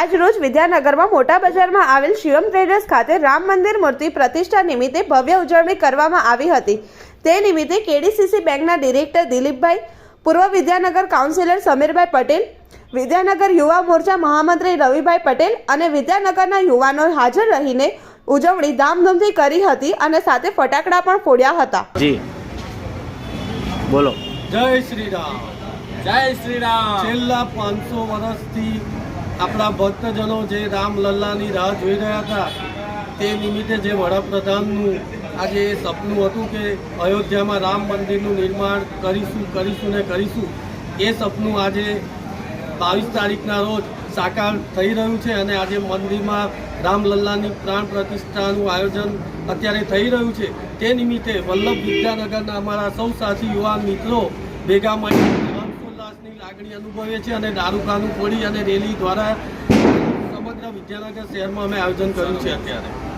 આજ રોજ વિદ્યાનગરમાં મોટા બજારમાં આવેલ શિવમ ટ્રેડર્સ ખાતે રામ મંદિર મૂર્તિ પ્રતિષ્ઠા નિમિત્તે ભવ્ય ઉજવણી કરવામાં આવી હતી. તે નિમિત્તે કેડીસીસી બેંકના ડિરેક્ટર દિલીપભાઈ પૂર્વ વિદ્યાનગર કાઉન્સિલર સમીરભાઈ પટેલ વિદ્યાનગર યુવા મોરચા મહામંત્રી રવિભાઈ પટેલ અને વિદ્યાનગરના યુવાનો હાજર રહીને ઉજવણી ધામધૂમથી કરી હતી અને સાથે ફટાકડા પણ ફોડ્યા હતા. જી. બોલો. જય શ્રી રામ. જય શ્રી રામ. છેલ્લા પાંચસો વર્ષથી આપણા ભક્તજનો જે રામલલ્લાની રાહ જોઈ રહ્યા હતા, તે નિમિત્તે જે વડાપ્રધાનનું આજે એ સપનું હતું કે અયોધ્યામાં રામ મંદિરનું નિર્માણ કરીશું કરીશું ને કરીશું, એ સપનું આજે બાવીસ તારીખના રોજ સાકાર થઈ રહ્યું છે અને આજે મંદિરમાં રામલલ્લાની પ્રાણ પ્રતિષ્ઠાનું આયોજન અત્યારે થઈ રહ્યું છે. તે નિમિત્તે વલ્લભ વિદ્યાનગરના અમારા સૌ સાથી યુવા મિત્રો ભેગા મળી લાગણી અનુભવે છે અને દારૂખાનું ફોડી અને રેલી દ્વારા સમગ્ર વિદ્યાનગર શહેરમાં અમે આયોજન કર્યું છે અત્યારે.